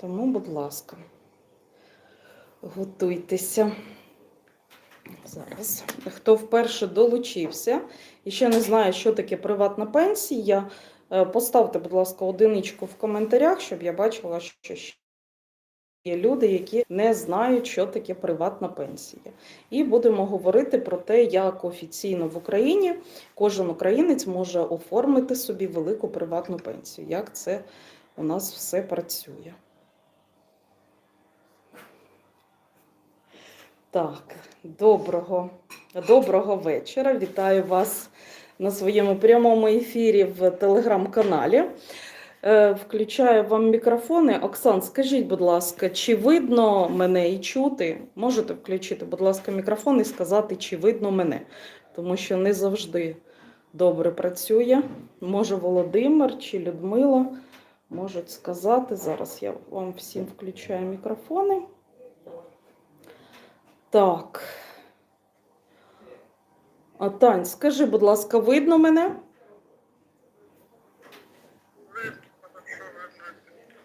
Тому, будь ласка, готуйтеся. Зараз. Хто вперше долучився і ще не знає, що таке приватна пенсія, е, поставте, будь ласка, одиничку в коментарях, щоб я бачила, що ще є люди, які не знають, що таке приватна пенсія. І будемо говорити про те, як офіційно в Україні кожен українець може оформити собі велику приватну пенсію. Як це у нас все працює. Так, доброго, доброго вечора. Вітаю вас на своєму прямому ефірі в телеграм-каналі. Е, Включаю вам мікрофони. Оксан, скажіть, будь ласка, чи видно мене і чути? Можете включити, будь ласка, мікрофон і сказати, чи видно мене, тому що не завжди добре працює. Може, Володимир чи Людмила можуть сказати. Зараз я вам всім включаю мікрофони. Так. А, Тань, скажи, будь ласка, видно мене?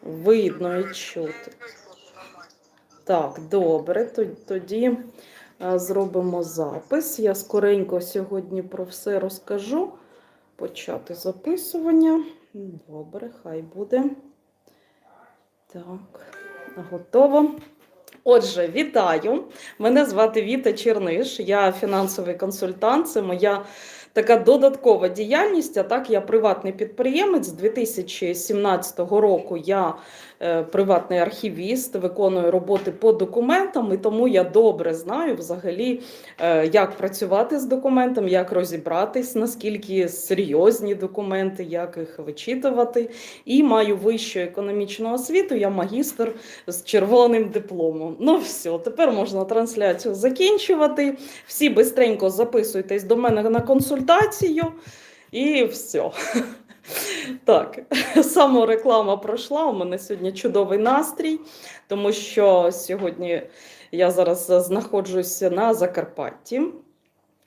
Видно і чути. Так, добре. Тоді е, зробимо запис. Я скоренько сьогодні про все розкажу. Почати записування. Добре, хай буде. Так, готово. Отже, вітаю. Мене звати Віта Черниш. Я фінансовий консультант. Це моя така додаткова діяльність. А так, я приватний підприємець. З 2017 року я е, приватний архівіст, виконую роботи по документам, і тому я добре знаю взагалі, е, як працювати з документом, як розібратись, наскільки серйозні документи, як їх вичитувати. І маю вищу економічну освіту. Я магістр з червоним дипломом. Ну все, тепер можна трансляцію закінчувати. Всі бистренько записуйтесь до мене на консультацію, і все. Так, самореклама пройшла. У мене сьогодні чудовий настрій, тому що сьогодні я зараз знаходжуся на Закарпатті.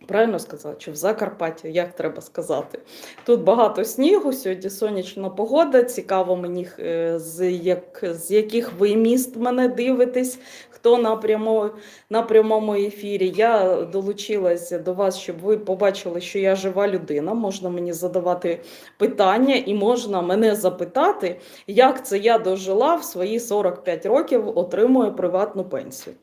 Правильно сказала, чи в Закарпатті, як треба сказати. Тут багато снігу, сьогодні сонячна погода. Цікаво мені, е, з, як, з яких ви міст мене дивитесь, хто на, прямо, на прямому ефірі. Я долучилася до вас, щоб ви побачили, що я жива людина. Можна мені задавати питання і можна мене запитати, як це я дожила в свої 45 років, отримую приватну пенсію.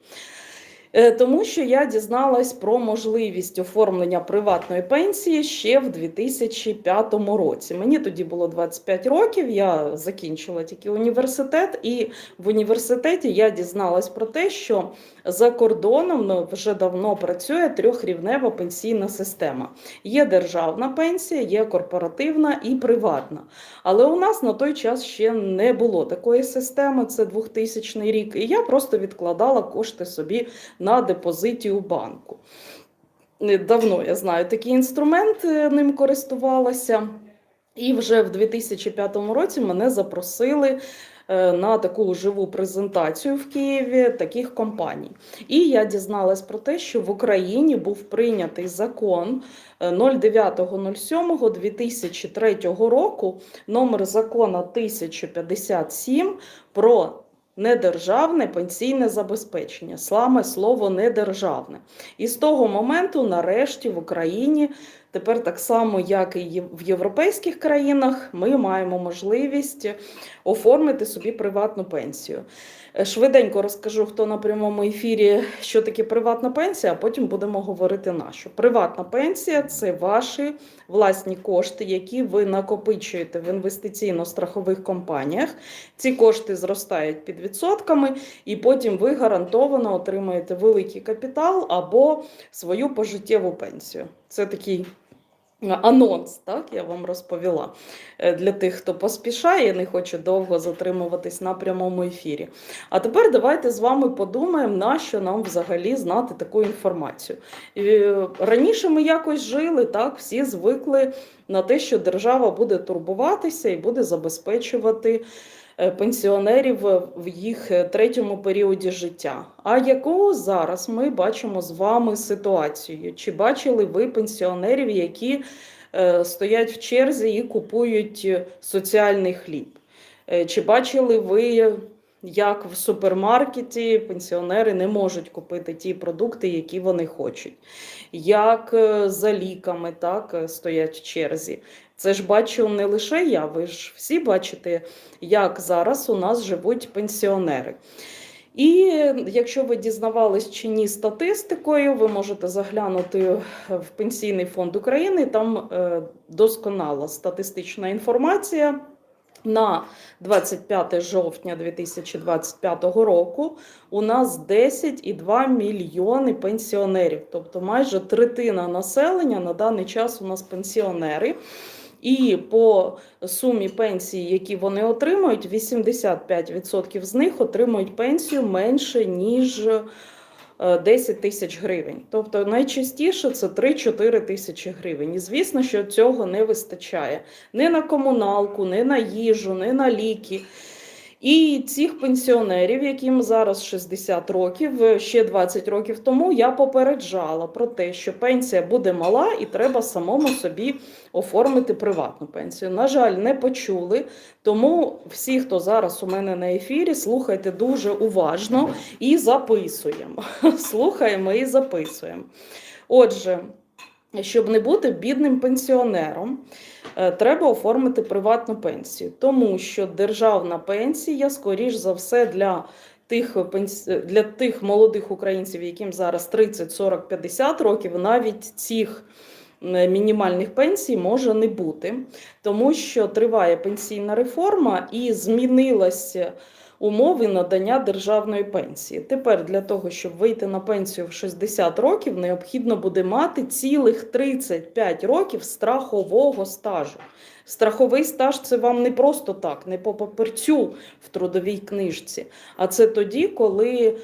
Е, Тому що я дізналась про можливість оформлення приватної пенсії ще в 2005 році. Мені тоді було 25 років, я закінчила тільки університет, і в університеті я дізналась про те, що за кордоном ну, вже давно працює трьохрівнева пенсійна система. Є державна пенсія, є корпоративна і приватна. Але у нас на той час ще не було такої системи, це 2000 рік. І я просто відкладала кошти собі на депозиті у банку. Е, Давно я знаю такий інструмент, е, ним користувалася. І вже в 2005 році мене запросили е, на таку живу презентацію в Києві таких компаній. І я дізналась про те, що в Україні був прийнятий закон е, 09.07.2003 року, номер закону 1057 про недержавне пенсійне забезпечення, саме слово недержавне. І з того моменту, нарешті, в Україні, тепер так само, як і в європейських країнах, ми маємо можливість оформити собі приватну пенсію. Е, Швиденько розкажу, хто на прямому ефірі, що таке приватна пенсія, а потім будемо говорити на. Приватна пенсія це ваші власні кошти, які ви накопичуєте в інвестиційно-страхових компаніях. Ці кошти зростають під відсотками, і потім ви гарантовано отримаєте великий капітал або свою пожиттєву пенсію. Це такий анонс, так я вам розповіла е, для тих, хто поспішає не хоче довго затримуватись на прямому ефірі. А тепер давайте з вами подумаємо, на що нам взагалі знати таку інформацію. Е, Раніше ми якось жили, так, всі звикли на те, що держава буде турбуватися і буде забезпечувати пенсіонерів в їх е, третьому періоді життя. А яку зараз ми бачимо з вами ситуацію? Чи бачили ви пенсіонерів, які е, стоять в черзі і купують е, соціальний хліб? Е, Чи бачили ви як в супермаркеті пенсіонери не можуть купити ті продукти, які вони хочуть, як е, за ліками так, е, стоять в черзі. Це ж бачу не лише я, ви ж всі бачите, як зараз у нас живуть пенсіонери. І якщо ви дізнавались чи ні статистикою, ви можете заглянути в Пенсійний фонд України. Там е, досконала статистична інформація. На 25 жовтня 2025 року у нас 10,2 мільйони пенсіонерів, тобто майже третина населення на даний час у нас пенсіонери. І по сумі пенсії, які вони отримують, 85% з них отримують пенсію менше ніж е, 10 тисяч гривень. Тобто найчастіше це 3-4 тисячі гривень. І звісно, що цього не вистачає ні на комуналку, ні на їжу, ні на ліки. І цих пенсіонерів, яким зараз 60 років, е, ще 20 років тому я попереджала про те, що пенсія буде мала і треба самому собі оформити приватну пенсію. На жаль, не почули. Тому всі, хто зараз у мене на ефірі, слухайте дуже уважно і записуємо. Слухаємо і записуємо. Отже, щоб не бути бідним пенсіонером, е, треба оформити приватну пенсію, тому що державна пенсія, скоріш за все, для тих для тих молодих українців, яким зараз 30, 40, 50 років, навіть цих мінімальних пенсій може не бути, тому що триває пенсійна реформа і змінилася умови надання державної пенсії. Тепер для того, щоб вийти на пенсію в 60 років, необхідно буде мати цілих 35 років страхового стажу. Страховий стаж це вам не просто так, не по папірцю в трудовій книжці, а це тоді, коли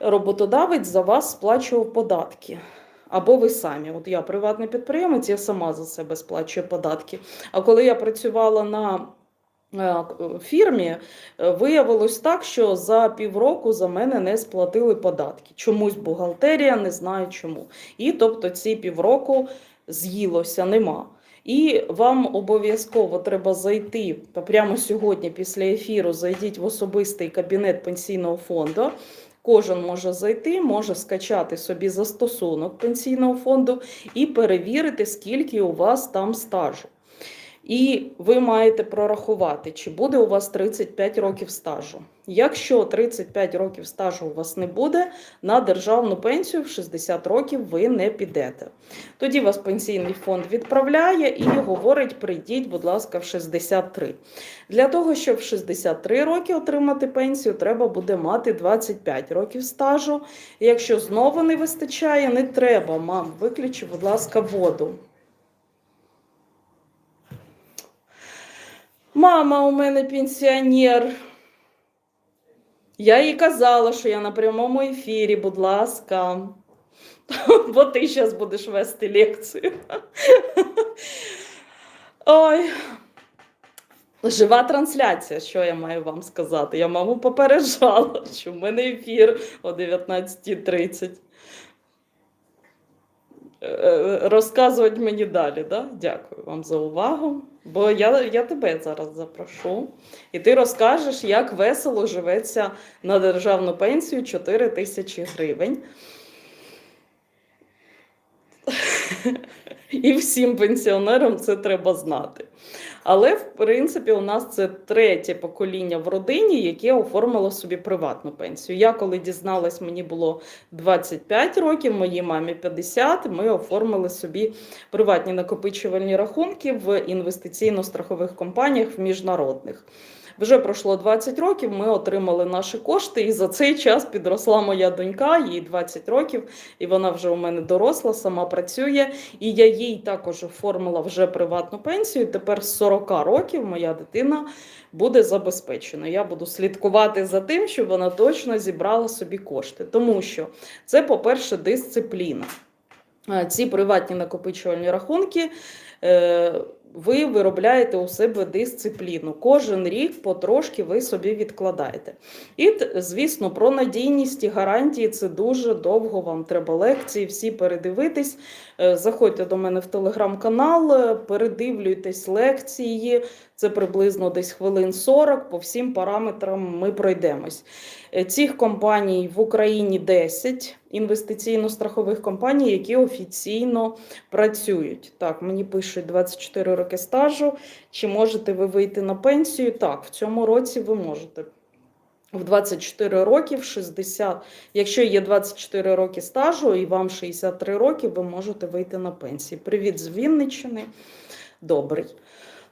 роботодавець за вас сплачував податки. Або ви самі. От я приватний підприємець, я сама за себе сплачую податки. А коли я працювала на фірмі, е, виявилось так, що за півроку за мене не сплатили податки. Чомусь бухгалтерія, не знаю чому. І тобто ці півроку з'їлося, нема. І вам обов'язково треба зайти прямо сьогодні, після ефіру, зайдіть в особистий кабінет пенсійного фонду. Кожен може зайти, може скачати собі застосунок пенсійного фонду і перевірити, скільки у вас там стажу. І ви маєте прорахувати, чи буде у вас 35 років стажу. Якщо 35 років стажу у вас не буде, на державну пенсію в 60 років ви не підете. Тоді вас пенсійний фонд відправляє і говорить: прийдіть, будь ласка, в 63. Для того, щоб в 63 роки отримати пенсію, треба буде мати 25 років стажу. Якщо знову не вистачає, не треба, мам, виключи, будь ласка, воду. Мама у мене пенсіонер. Я їй казала, що я на прямому ефірі, будь ласка. Бо ти зараз будеш вести лекцію. Ой. Жива трансляція, що я маю вам сказати? Я маму попереджала, що в мене ефір о 19.30. Е, Розказувати мені далі, да? Дякую вам за увагу. Бо я, я тебе зараз запрошу, і ти розкажеш, як весело живеться на державну пенсію 4 тисячі гривень. І всім пенсіонерам це треба знати. Але, в принципі, у нас це третє покоління в родині, яке оформило собі приватну пенсію. Я коли дізналась, мені було 25 років, моїй мамі 50, ми оформили собі приватні накопичувальні рахунки в інвестиційно-страхових компаніях в міжнародних. Вже пройшло 20 років, ми отримали наші кошти, і за цей час підросла моя донька, їй 20 років, і вона вже у мене доросла, сама працює. І я їй також оформила вже приватну пенсію. Тепер з 40 років моя дитина буде забезпечена. Я буду слідкувати за тим, щоб вона точно зібрала собі кошти. Тому що це, по-перше, дисципліна. Е, Ці приватні накопичувальні рахунки е, ви виробляєте у себе дисципліну. Кожен рік потрошки ви собі відкладаєте. І, звісно, про надійність і гарантії це дуже довго. Вам треба лекції, всі передивитись. Е, Заходьте до мене в телеграм-канал, е, передивлюйтесь лекції. Це приблизно десь хвилин 40. По всім параметрам ми пройдемось. Е, Цих компаній в Україні 10 інвестиційно-страхових компаній, які офіційно працюють. Так, мені пишуть 24 роки стажу. Чи можете ви вийти на пенсію? Так, в цьому році ви можете. В 24 роки, в 60, якщо є 24 роки стажу і вам 63 роки, ви можете вийти на пенсію. Привіт з Вінниччини. Добрий.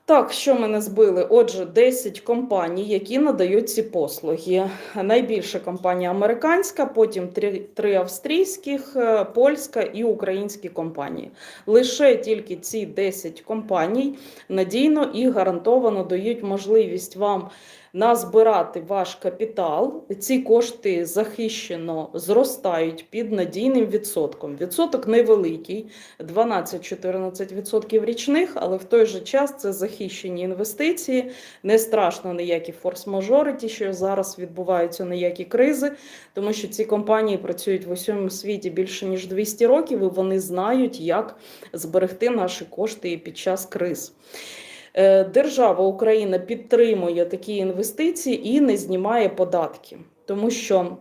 Так, що мене збили? Отже, 10 компаній, які надають ці послуги. Найбільша компанія американська, потім три, австрійських, е, польська і українські компанії. Лише тільки ці 10 компаній надійно і гарантовано дають можливість вам назбирати ваш капітал. Ці кошти захищено зростають під надійним відсотком. Відсоток невеликий, 12-14% річних, але в той же час це захищені інвестиції. Не страшно ніякі форс-мажори, ті, що зараз відбуваються, ніякі кризи, тому що ці компанії працюють в усьому світі більше ніж 200 років, і вони знають, як зберегти наші кошти під час криз. Е, Держава Україна підтримує такі інвестиції і не знімає податки, тому що.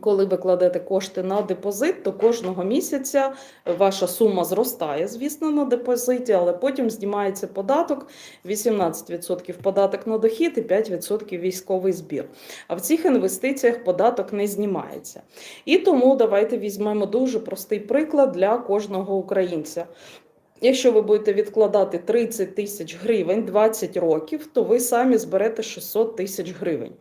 Коли ви кладете кошти на депозит, то кожного місяця ваша сума зростає, звісно, на депозиті, але потім знімається податок 18% податок на дохід і 5% військовий збір. А в цих інвестиціях податок не знімається. І тому давайте візьмемо дуже простий приклад для кожного українця. Якщо ви будете відкладати 30 тисяч гривень 20 років, то ви самі зберете 600 тисяч гривень.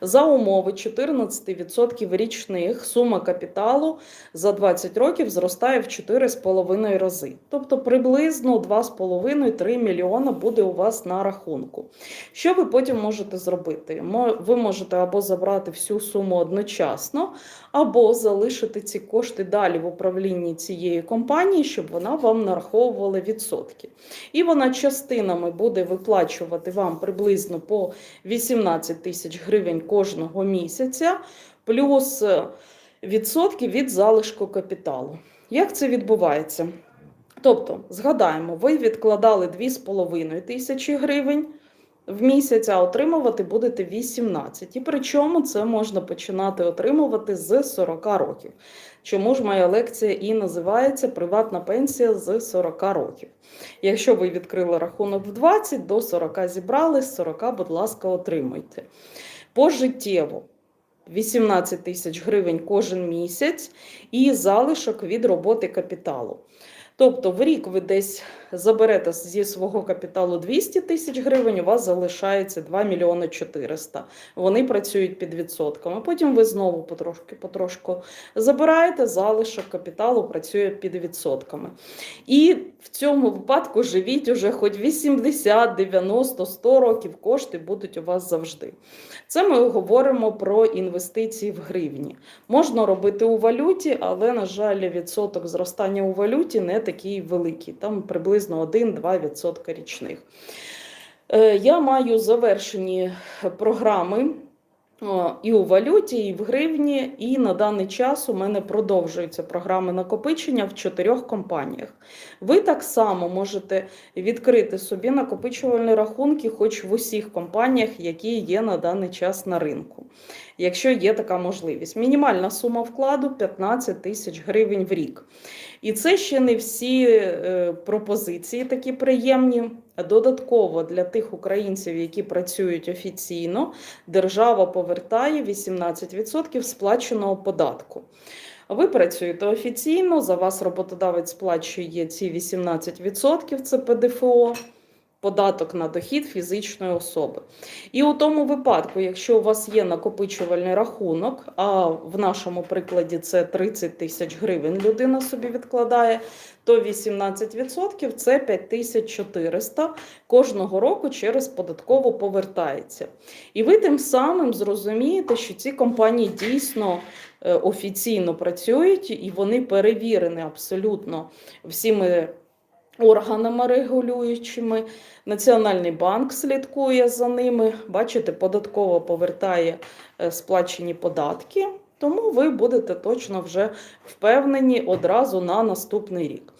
За умови 14% річних сума капіталу за 20 років зростає в 4,5 рази. Тобто приблизно 2,5-3 мільйона буде у вас на рахунку. Що ви потім можете зробити? Ви можете або забрати всю суму одночасно, або залишити ці кошти далі в управлінні цієї компанії, щоб вона вам нараховувала відсотки. І вона частинами буде виплачувати вам приблизно по 18 тисяч гривень кожного місяця, плюс е, відсотки від залишку капіталу. Як це відбувається? Тобто, згадаємо, ви відкладали 2,5 тисячі гривень в місяць, отримувати будете 18. І причому це можна починати отримувати з 40 років. Чому ж моя лекція і називається Приватна пенсія з 40 років. Якщо ви відкрили рахунок в 20, до 40 зібрали, з 40, будь ласка, отримуйте. Пожиттєво 18 тисяч гривень кожен місяць і залишок від роботи капіталу. Тобто в рік ви десь заберете зі свого капіталу 200 тисяч гривень, у вас залишається 2 мільйони 400. Вони працюють під відсотками. Потім ви знову потрошки потрошку забираєте, залишок капіталу працює під відсотками. І в цьому випадку живіть уже хоч 80, 90, 100 років, кошти будуть у вас завжди. Це ми говоримо про інвестиції в гривні. Можна робити у валюті, але, на жаль, відсоток зростання у валюті не такий великий, там приблизно 1-2% річних. Е, Я маю завершені програми і у валюті, і в гривні, і на даний час у мене продовжуються програми накопичення в чотирьох компаніях. Ви так само можете відкрити собі накопичувальні рахунки, хоч в усіх компаніях, які є на даний час на ринку, якщо є така можливість. Мінімальна сума вкладу 15 тисяч гривень в рік. І це ще не всі е, пропозиції такі приємні. Додатково для тих українців, які працюють офіційно, держава повертає 18% сплаченого податку. Ви працюєте офіційно, за вас роботодавець сплачує ці 18%, це ПДФО, податок на дохід фізичної особи. І у тому випадку, якщо у вас є накопичувальний рахунок, а в нашому прикладі це 30 тисяч гривень людина собі відкладає, то 18% це 5400 кожного року через податково повертається. І ви тим самим зрозумієте, що ці компанії дійсно е, офіційно працюють і вони перевірені абсолютно всіми органами регулюючими. Національний банк слідкує за ними. Бачите, податково повертає е, сплачені податки. Тому ви будете точно вже впевнені одразу на наступний рік.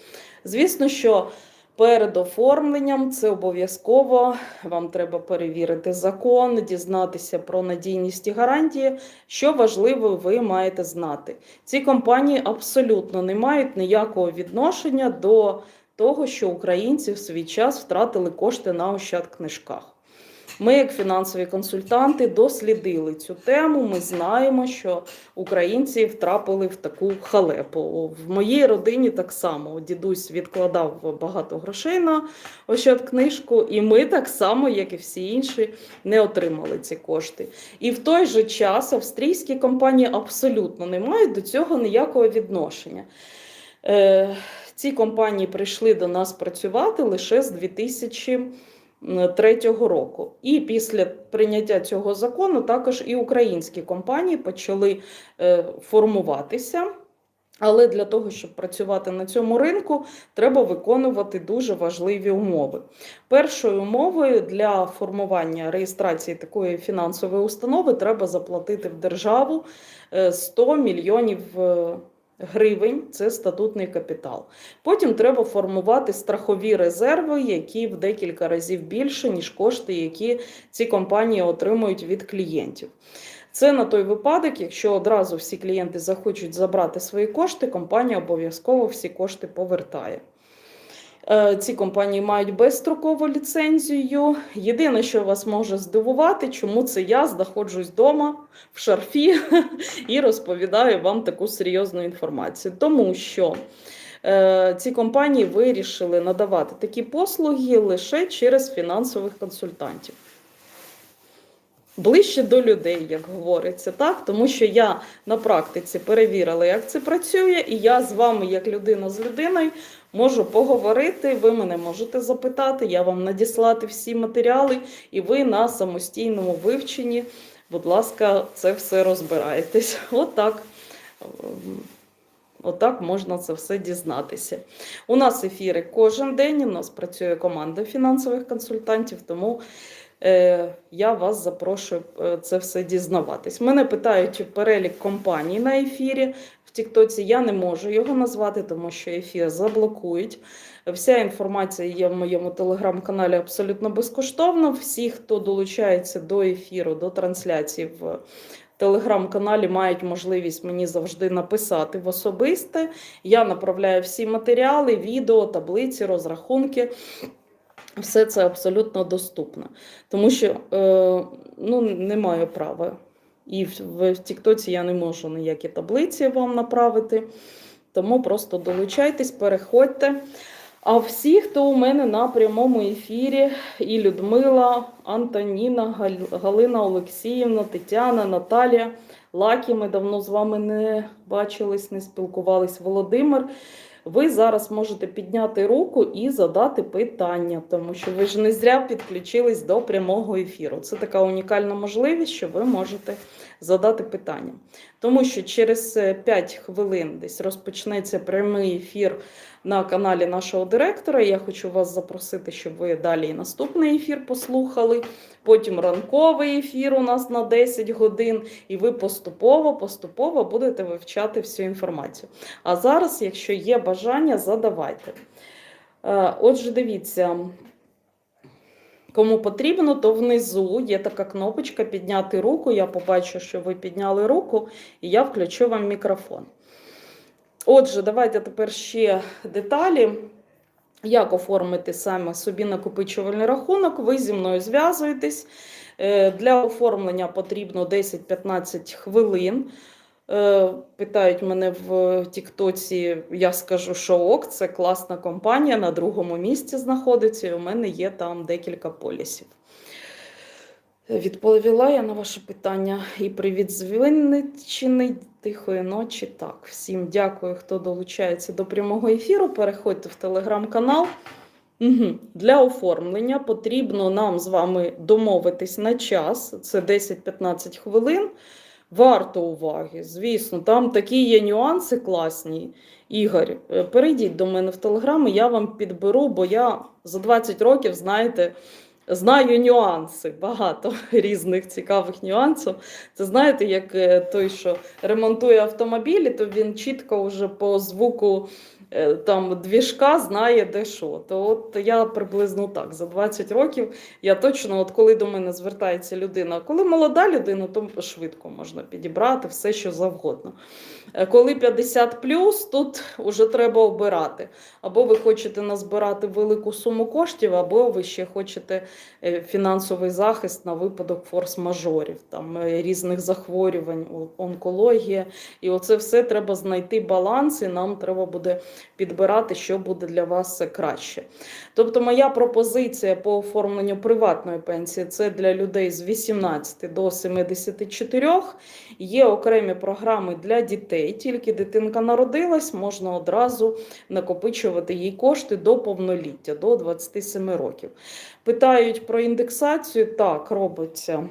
Звісно, що перед оформленням це обов'язково вам треба перевірити закон, дізнатися про надійність і гарантії. Що важливо, ви маєте знати. Ці компанії абсолютно не мають ніякого відношення до того, що українці в свій час втратили кошти на ощадкнижках. Ми, як фінансові консультанти, дослідили цю тему. Ми знаємо, що українці втрапили в таку халепу. В моїй родині так само дідусь відкладав багато грошей на ощадкнижку, і ми так само, як і всі інші, не отримали ці кошти. І в той же час австрійські компанії абсолютно не мають до цього ніякого відношення. Е, ці компанії прийшли до нас працювати лише з 2003 року. І після прийняття цього закону також і українські компанії почали е, формуватися. Але для того, щоб працювати на цьому ринку, треба виконувати дуже важливі умови. Першою умовою для формування реєстрації такої фінансової установи треба заплатити в державу е, 100 мільйонів е, гривень це статутний капітал. Потім треба формувати страхові резерви, які в декілька разів більше, ніж кошти, які ці компанії отримують від клієнтів. Це на той випадок, якщо одразу всі клієнти захочуть забрати свої кошти, компанія обов'язково всі кошти повертає. Е, Ці компанії мають безстрокову ліцензію. Єдине, що вас може здивувати, чому це я знаходжусь вдома в шарфі і розповідаю вам таку серйозну інформацію. Тому що е, ці компанії вирішили надавати такі послуги лише через фінансових консультантів. Ближче до людей, як говориться, так? Тому що я на практиці перевірила, як це працює, і я з вами, як людина з людиною, можу поговорити. Ви мене можете запитати, я вам надіслати всі матеріали, і ви на самостійному вивченні, будь ласка, це все розбираєтесь. Отак. Отак можна це все дізнатися. У нас ефіри кожен день. У нас працює команда фінансових консультантів, тому е, я вас запрошую е, це все дізнаватись. Мене питають перелік компаній на ефірі Тіктоці. Я не можу його назвати, тому що ефір заблокують. Вся інформація є в моєму телеграм-каналі абсолютно безкоштовно. Всі, хто долучається до ефіру, до трансляції в телеграм-каналі, мають можливість мені завжди написати в особисте. Я направляю всі матеріали, відео, таблиці, розрахунки. Все це абсолютно доступно, тому що е, ну, не маю права. І в, Тіктоці я не можу ніякі таблиці вам направити. Тому просто долучайтесь, переходьте. А всі, хто у мене на прямому ефірі, і Людмила, Антоніна, Галина Олексіївна, Тетяна, Наталія, Лакі, ми давно з вами не бачились, не спілкувались. Володимир. Ви зараз можете підняти руку і задати питання, тому що ви ж не зря підключились до прямого ефіру. Це така унікальна можливість, що ви можете задати питання. Тому що через е, 5 хвилин десь розпочнеться прямий ефір на каналі нашого директора. Я хочу вас запросити, щоб ви далі і наступний ефір послухали. Потім ранковий ефір у нас на 10 годин, і ви поступово, поступово будете вивчати всю інформацію. А зараз, якщо є бажання, задавайте. Е, Отже, дивіться. Кому потрібно, то внизу є така кнопочка підняти руку. Я побачу, що ви підняли руку, і я включу вам мікрофон. Отже, давайте тепер ще деталі. Як оформити саме собі накопичувальний рахунок? Ви зі мною зв'язуєтесь. Е, Для оформлення потрібно 10-15 хвилин. Е, Питають мене в Тіктоці, я скажу, що ок, це класна компанія, на другому місці знаходиться, і у мене є там декілька полісів. Відповіла я на ваше питання. І привіт з Вінниччини, тихої ночі. Так, всім дякую, хто долучається до прямого ефіру. Переходьте в телеграм-канал. Угу. Для оформлення потрібно нам з вами домовитись на час, це 10-15 хвилин. Варто уваги, звісно, там такі є нюанси класні. Ігор, е, перейдіть до мене в Телеграм, і я вам підберу, бо я за 20 років, знаєте, знаю нюанси, багато різних цікавих нюансів. Це знаєте, як е, той, що ремонтує автомобілі, то він чітко вже по звуку там двіжка знає де що. То от я приблизно так за 20 років я точно, от коли до мене звертається людина, коли молода людина, то швидко можна підібрати все, що завгодно. Е, Коли 50 плюс, тут вже треба обирати. Або ви хочете назбирати велику суму коштів, або ви ще хочете е, фінансовий захист на випадок форс-мажорів, там е, різних захворювань, онкологія. І оце все треба знайти баланс, і нам треба буде підбирати, що буде для вас краще. Тобто, моя пропозиція по оформленню приватної пенсії це для людей з 18 до 74. Є окремі програми для дітей. Тільки дитинка народилась, можна одразу накопичувати їй кошти до повноліття, до 27 років. Питають про індексацію. Так, робиться.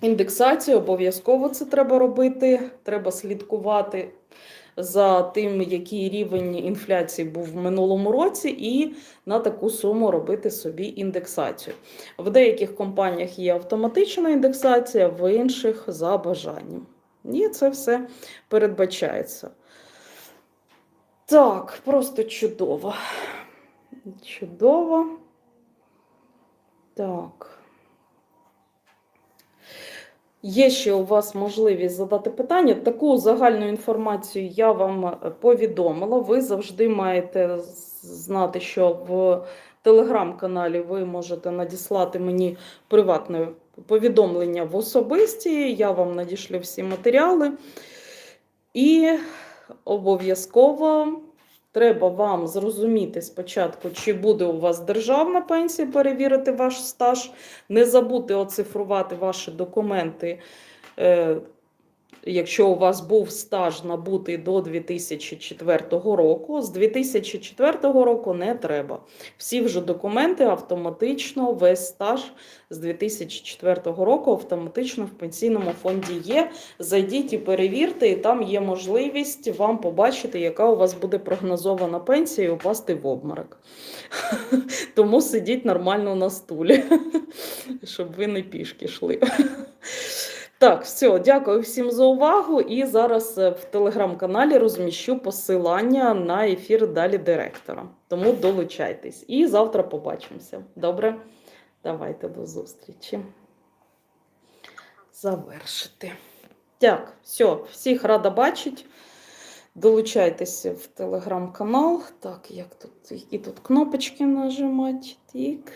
Індексацію обов'язково це треба робити. Треба слідкувати за тим, який рівень інфляції був в минулому році, і на таку суму робити собі індексацію. В деяких компаніях є автоматична індексація, в інших за бажанням. І це все передбачається. Так, просто чудово. Чудово. Так. Є ще у вас можливість задати питання. Таку загальну інформацію я вам е, повідомила. Ви завжди маєте знати, що в телеграм-каналі ви можете надіслати мені приватне повідомлення в особисті. Я вам надішлю всі матеріали. І обов'язково треба вам зрозуміти спочатку, чи буде у вас державна пенсія, перевірити ваш стаж, не забути оцифрувати ваші документи. Якщо у вас був стаж набутий до 2004 року, з 2004 року не треба. Всі вже документи автоматично, весь стаж з 2004 року автоматично в пенсійному фонді є. Зайдіть і перевірте, і там є можливість вам побачити, яка у вас буде прогнозована пенсія і упасти в обморок. Тому сидіть нормально на стулі, щоб ви не пішки йшли. Так, все, дякую всім за увагу. І зараз е, в телеграм-каналі розміщу посилання на ефір далі директора. Тому долучайтесь. І завтра побачимося. Добре? Давайте до зустрічі. Завершити. Так, все, всіх рада бачити. Долучайтеся в телеграм-канал. Так, як тут, які тут кнопочки нажимати? Тік.